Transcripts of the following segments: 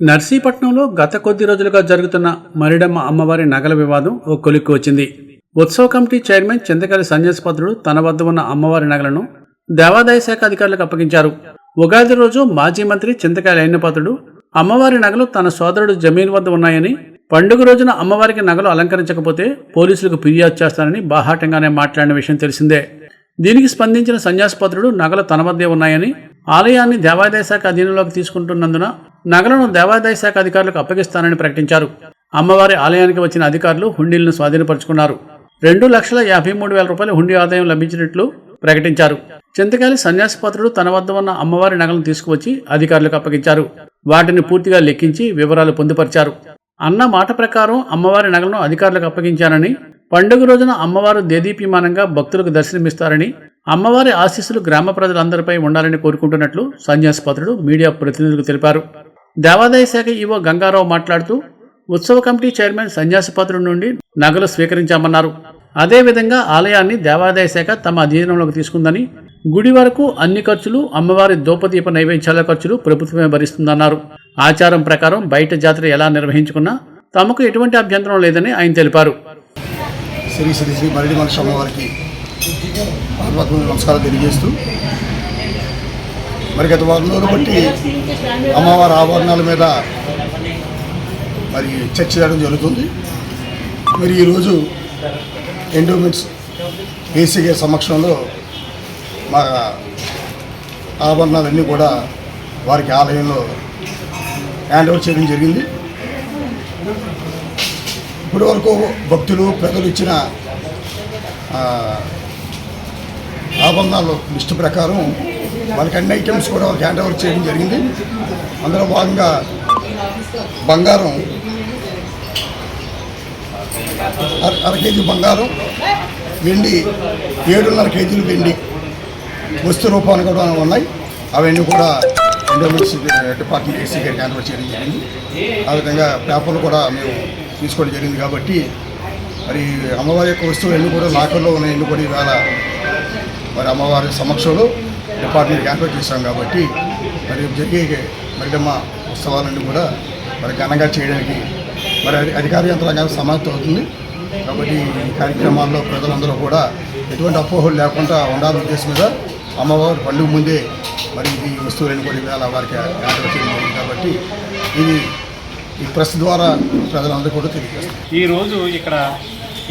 నర్సీపట్నంలో గత కొద్ది రోజులుగా జరుగుతున్న మరిడమ్మ అమ్మవారి నగల వివాదం ఓ కొలిక్కి వచ్చింది. ఉత్సవ కమిటీ చైర్మన్ చింతకాలి సన్యాసపత్రుడు తన వద్ద ఉన్న అమ్మవారి నగలను దేవాదాయ శాఖ అధికారులకు అప్పగించారు. ఉగాది రోజు మాజీ మంత్రి చింతకాయల అయినపాత్రుడు అమ్మవారి నగలు తన సోదరుడు జమీన్ వద్ద ఉన్నాయని పండుగ రోజున అమ్మవారికి నగలు అలంకరించకపోతే పోలీసులకు ఫిర్యాదు చేస్తానని బాహాటంగానే మాట్లాడిన విషయం తెలిసిందే. దీనికి స్పందించిన సన్యాసపత్రుడు నగలు తన వద్దే ఉన్నాయని ఆలయాన్ని దేవాదాయ శాఖ అధీనంలోకి తీసుకుంటున్నందున నగలను దేవాదాయ శాఖ అధికారులకు అప్పగిస్తానని ప్రకటించారు. అమ్మవారి ఆలయానికి వచ్చిన అధికారులు హుండీలను స్వాధీనపరుచుకున్నారు. రెండు లక్షల యాభై మూడు వేల రూపాయల హుండీ ఆదాయం లభించినట్లు ప్రకటించారు. చింతకాలి సన్యాసిపాత్రుడు తన వద్ద ఉన్న అమ్మవారి నగలను తీసుకువచ్చి అధికారులకు అప్పగించారు. వాటిని పూర్తిగా లెక్కించి వివరాలు పొందుపరిచారు. అన్న మాట ప్రకారం అమ్మవారి నగలను అధికారులకు అప్పగించానని పండుగ రోజున అమ్మవారు దేదీప్యమానంగా భక్తులకు దర్శనమిస్తారని అమ్మవారి ఆశీస్సులు గ్రామ ప్రజలందరిపై ఉండాలని కోరుకుంటున్నట్లు సన్యాసపాత్రుడు మీడియా ప్రతినిధులకు తెలిపారు. దేవాదాయ శాఖ ఈవో గంగారావు మాట్లాడుతూ ఉత్సవ కమిటీ చైర్మన్ సన్యాసపాత్రుడి నుండి నగలు స్వీకరించామన్నారు. అదేవిధంగా ఆలయాన్ని దేవాదాయ శాఖ తమ అధీనంలోకి తీసుకుందని గుడి వరకు అన్ని ఖర్చులు అమ్మవారి దోపదీప నైవేద్యాల ఖర్చులు ప్రభుత్వమే భరిస్తుందన్నారు. ఆచారం ప్రకారం బయట జాతర ఎలా నిర్వహించుకున్నా తమకు ఎటువంటి అభ్యంతరం లేదని ఆయన తెలిపారు. శ్రీ శ్రీ శ్రీ మరడి మనుషు అమ్మవారికి పార్వతమైన నమస్కారాలు తెలియజేస్తూ మరి గత వారం రోజులు బట్టి అమ్మవారి ఆభరణాల మీద మరి చర్చ చేయడం జరుగుతుంది. మరి ఈరోజు ఎండోమెంట్స్ ఏసీ గారి సమక్షంలో మా ఆభరణాలన్నీ కూడా వారికి ఆలయంలో హ్యాండ్ ఓవర్ చేయడం జరిగింది. ఇప్పటి వరకు భక్తులు ప్రజలు ఇచ్చిన ఆ, లిస్టు ప్రకారం వాళ్ళకి అన్ని ఐటమ్స్ కూడా వాళ్ళకి హ్యాండ్ ఓవర్ చేయడం జరిగింది. అందులో భాగంగా బంగారం అర అర కేజీ బంగారం వెండి ఏడున్నర కేజీలు వెండి వస్తు రూపాన్ని కూడా ఉన్నాయి. అవన్నీ కూడా ఎండోమెంట్స్ డిపార్ట్మెంట్ ఏసీ గారికి హ్యాండ్ ఓవర్ చేయడం జరిగింది. ఆ విధంగా పేపర్లు కూడా మేము తీసుకోవడం జరిగింది కాబట్టి మరి అమ్మవారి యొక్క వస్తువులు కూడా లాకర్లో ఉన్నాయి ఎన్ని కూడా ఇవాళ మరి అమ్మవారి సమక్షంలో డిపార్ట్మెంట్ ఏర్పాటు చేశాం కాబట్టి మరి జరిగే మరిడమ్మ ఉత్సవాలన్నీ కూడా మరి ఘనంగా చేయడానికి మరి అధికార యంత్రాంగానికి సమాప్తం అవుతుంది. కాబట్టి ఈ కార్యక్రమాల్లో ప్రజలందరూ కూడా ఎటువంటి అపోహలు లేకుండా ఉండాలనే ఉద్దేశం మీద అమ్మవారి పండుగ ముందే మరి ఇది వస్తువులను కొన్ని ఇవాళ వారికి ఏర్పాటు చేయడం కాబట్టి ఇది ఈ ప్రెస్ ద్వారా ప్రజలందరూ కూడా తెలియజేస్తారు ఈరోజు ఇక్కడ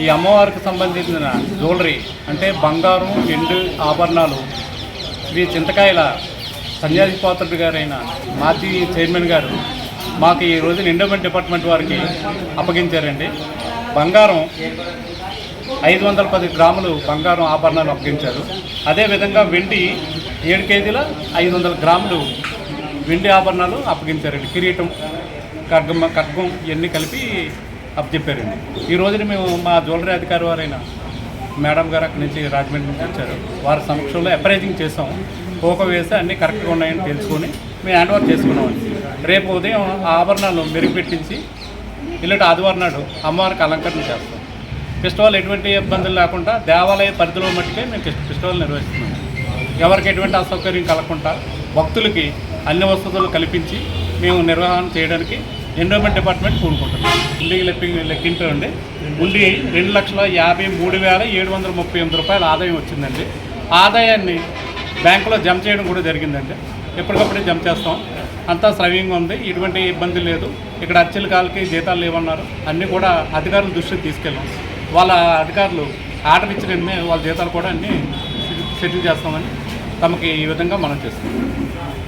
ఈ అమ్మవారికి సంబంధించిన జ్యువెలరీ అంటే బంగారం ఎండు ఆభరణాలు శ్రీ చింతకాయల సన్యాసి పాత్రుడు గారైన మాజీ చైర్మన్ గారు మాకు ఈ రోజున ఎండోమెంట్ డిపార్ట్మెంట్ వారికి అప్పగించారండి. బంగారం ఐదు వందల పది గ్రాములు బంగారం ఆభరణాలు అప్పగించారు. అదేవిధంగా వెండి ఏడు కేజీల ఐదు వందల గ్రాములు వెండి ఆభరణాలు అప్పగించారండి. కిరీటం ఖడ్గం ఖడ్గం ఇవన్నీ కలిపి అప్పచెప్పారండి ఈ రోజున మేము మా జ్యువెలరీ అధికారి వారైన మేడం గారు అక్కడి నుంచి రాజమండ్రి నుంచి వచ్చారు. వారి సమక్షంలో అప్రైజింగ్ చేసాం పోక వేసి అన్నీ కరెక్ట్గా ఉన్నాయని తెలుసుకొని మేము హ్యాండ్ ఓవర్ చేసుకున్నామండి రేపు ఉదయం ఆభరణాలు మెరుగుపెట్టించి ఇల్లటి ఆదివారం నాడు అమ్మవారికి అలంకరణ చేస్తాం. ఫెస్టివల్ ఎటువంటి ఇబ్బందులు లేకుండా దేవాలయ పరిధిలో మట్టుకే మేము ఫెస్టివల్ నిర్వహిస్తున్నాం. ఎవరికి ఎటువంటి అసౌకర్యం కలగకుండా భక్తులకి అన్ని వసతులు కల్పించి మేము నిర్వహణ చేయడానికి ఎండోమెంట్ డిపార్ట్మెంట్ కూడుకుంటున్నాం ఉండి లెక్కి లెక్కించండి ఉండి. రెండు లక్షల యాభై మూడు వేల ఏడు వందల ముప్పై ఎనిమిది రూపాయల ఆదాయం వచ్చిందండి. ఆదాయాన్ని బ్యాంకులో జమ చేయడం కూడా జరిగిందండి. ఎప్పటికప్పుడే జమ చేస్తాం. అంతా సవ్యంగా ఉంది. ఎటువంటి ఇబ్బంది లేదు. ఇక్కడ అచ్చల కాలకి జీతాలు లేవన్నారు. అన్నీ కూడా అధికారుల దృష్టికి తీసుకెళ్ళాం. వాళ్ళ అధికారులు ఆర్డర్ ఇచ్చిన వాళ్ళ జీతాలు కూడా అన్నీ సెటిల్ చేస్తామని తమకి ఈ విధంగా మనం చేస్తాం